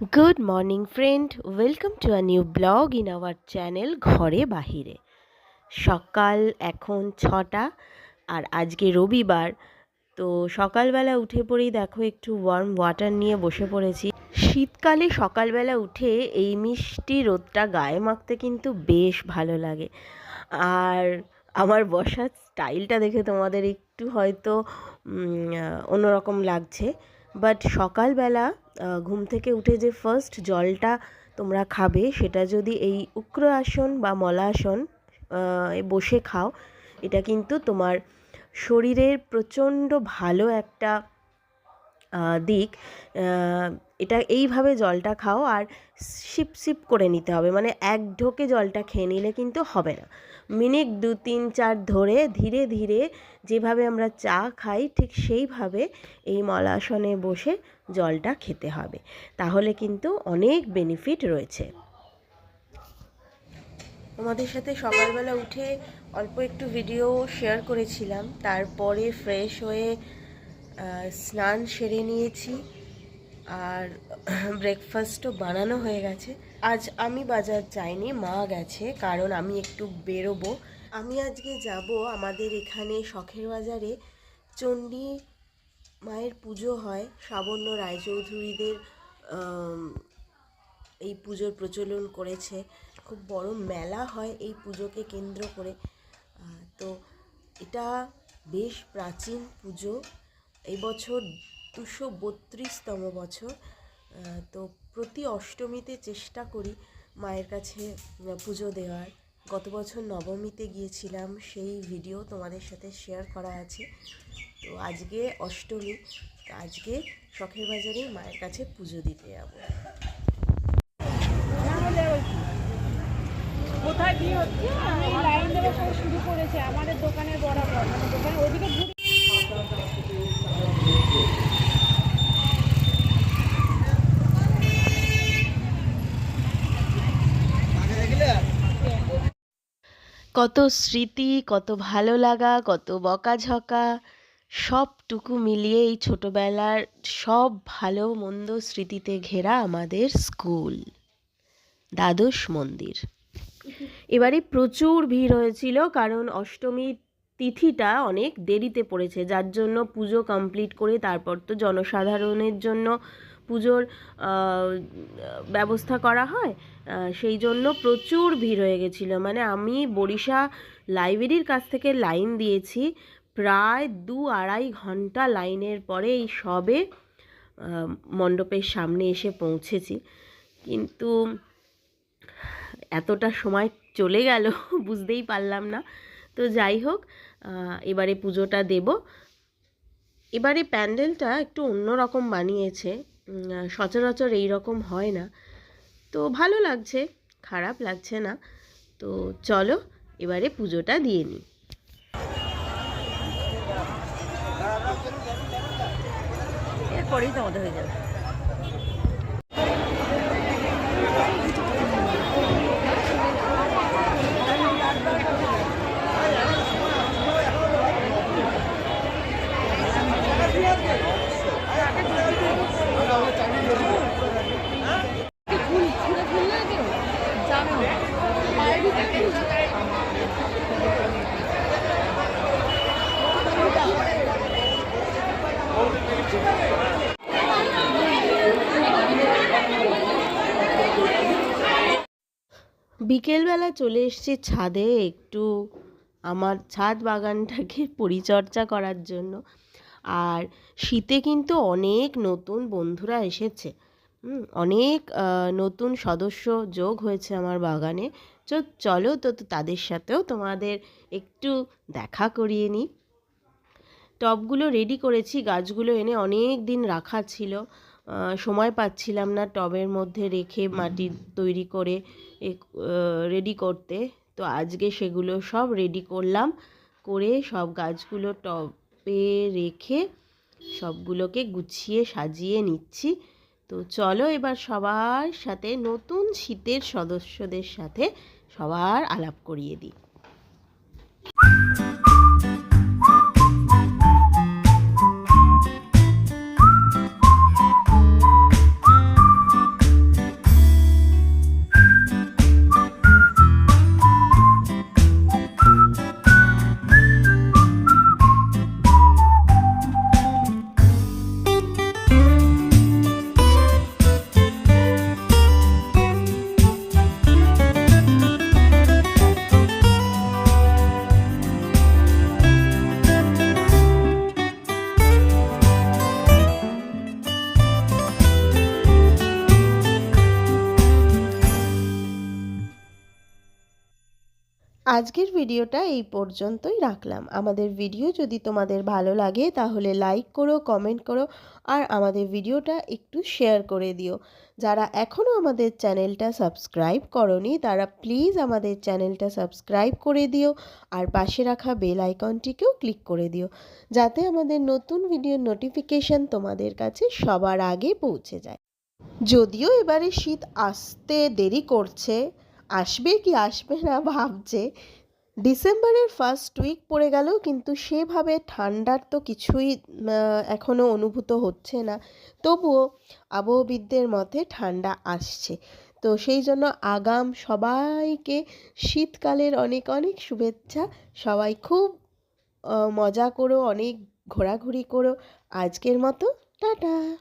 Good morning friend welcome to a new blog in our channel ঘরে বাহিরে সকাল এখন ছটা আর আজকে রবিবার। তো সকালবেলা উঠে পড়েই দেখো একটু ওয়ার্ম ওয়াটার নিয়ে বসে পড়েছি। শীতকালে সকালবেলা উঠে এই মিষ্টি রোদটা গায়ে মাখতে কিন্তু বেশ ভালো লাগে। আর আমার বসার স্টাইলটা দেখে তোমাদের একটু হয়তো অন্যরকম লাগছে। বাট সকালবেলা ঘুম থেকে উঠে যে ফার্স্ট জলটা তোমরা খাবে, সেটা যদি এই উক্র আসন বা মলাসন আসন বসে খাও, এটা কিন্তু তোমার শরীরের প্রচণ্ড ভালো একটা দিক এটা এইভাবে জলটা খাও আর সিপ সিপ করে নিতে হবে। মানে এক ঢোকে জলটা খেয়ে নিলে কিন্তু হবে না। মিনিট দু, তিন, চার ধরে ধীরে ধীরে যেভাবে আমরা চা খাই ঠিক সেইভাবে এই মলাসনে বসে জলটা খেতে হবে। তাহলে কিন্তু অনেক বেনিফিট রয়েছে। তোমাদের সাথে সকালবেলা উঠে অল্প একটু ভিডিও শেয়ার করেছিলাম। তারপরে ফ্রেশ হয়ে স্নান সেরে নিয়েছি আর ব্রেকফাস্টও বানানো হয়ে গেছে। আজ আমি বাজার যাইনি মা গেছে, কারণ আমি একটু বেরোবো। আমি আজকে যাব আমাদের এখানে শখের বাজারে। চণ্ডী মায়ের পুজো হয় শ্রাবণ্য রায়চৌধুরীদের এই পুজোর প্রচলন করেছে। খুব বড় মেলা হয় এই পুজোকে কেন্দ্র করে। তো এটা বেশ প্রাচীন পুজো। এই বছর দুশো বত্রিশতম বছর তো প্রতি অষ্টমীতে চেষ্টা করি মায়ের কাছে পুজো দেওয়ার। গত বছর নবমীতে গিয়েছিলাম, সেই ভিডিও তোমাদের সাথে শেয়ার করা আছে। তো আজকে অষ্টমী আজকে শখের বাজারে মায়ের কাছে পুজো দিতে যাব। কোথায় কি হচ্ছে? আমি লাইন শুরু করেছে, আমাদের দোকানের বরাবর মানে দোকানে ওইদিকে ঘুরে কত স্মৃতি, কত ভালো লাগা, কত বকাঝকা, সবটুকু মিলিয়ে এই ছোটোবেলার সব ভালো, মন্দ স্মৃতিতে ঘেরা আমাদের স্কুল। দ্বাদশ মন্দির। এবারে প্রচুর ভিড় হয়েছিল কারণ অষ্টমীর তিথিটা অনেক দেরিতে পড়েছে। যার জন্য পুজো কমপ্লিট করে তারপর তো জনসাধারণের জন্য পুজোর ব্যবস্থা করা হয় সেই জন্য প্রচুর ভিড় হয়ে গেছিল। মানে আমি বরিশা লাইব্রেরির কাছ থেকে লাইন দিয়েছি প্রায় দু আড়াই ঘণ্টা লাইনের পরে এই সবে মণ্ডপের সামনে এসে পৌঁছেছি। কিন্তু এতটা সময় চলে গেল বুঝতেই পারলাম না। তো যাই হোক এবারে পুজোটা দেব। এবারে প্যান্ডেলটা একটু অন্যরকম বানিয়েছে। উম, আহ, সচরাচর এই রকম হয় না। তো ভালো লাগছে, খারাপ লাগছে না। তো চলো, এবারে পুজোটা দিয়ে নিই। এরপরেই তো আমাদের হয়ে যাবে। বিকেলবেলা চলে এসেছি ছাদে একটু আমার ছাদ বাগানটাকে পরিচর্যা করার জন্য। আর শীতে কিন্তু অনেক নতুন বন্ধুরা এসেছে। অনেক নতুন সদস্য যোগ হয়েছে আমার বাগানে। তো চলো তো তাদের সাথেও তোমাদের একটু দেখা করিয়ে নিই। টবগুলো রেডি করেছি, গাছগুলো এনে অনেক দিন রাখা ছিল। সময় পাচ্ছিলাম না টবের মধ্যে রেখে মাটি তৈরি করে রেডি করতে। তো আজকে সেগুলো সব রেডি করলাম। করে সব গাছগুলো টবে রেখে সবগুলোকে গুছিয়ে সাজিয়ে নিচ্ছি। তো চলো এবার সবার সাথে নতুন শীতের সদস্যদের সাথে সবার আলাপ করিয়ে দিই। আজকের ভিডিওটা এই পর্যন্তই রাখলাম। আমাদের ভিডিও যদি তোমাদের ভালো লাগে তাহলে লাইক করো কমেন্ট করো আর আমাদের ভিডিওটা একটু শেয়ার করে দিও। যারা এখনও আমাদের চ্যানেলটা সাবস্ক্রাইব করনি তারা প্লিজ আমাদের চ্যানেলটা সাবস্ক্রাইব করে দিও আর পাশে রাখা বেল আইকনটিকেও ক্লিক করে দিও। যাতে আমাদের নতুন ভিডিওর নোটিফিকেশন তোমাদের কাছে সবার আগে পৌঁছে যায়। যদিও এবারে শীত আসতে দেরি করছে আসবে কি আসবে না ভাবছে। ডিসেম্বরের ফার্স্ট উইক পড়ে গেলেও কিন্তু সেভাবে ঠান্ডার তো কিছুই এখনও অনুভূত হচ্ছে না। তবুও আবহবিদদের মতে ঠান্ডা আসছে। তো সেই জন্য আগাম সবাইকে শীতকালের অনেক অনেক শুভেচ্ছা। সবাই খুব মজা করো, অনেক ঘোরাঘুরি করো। আজকের মতো, টাটা।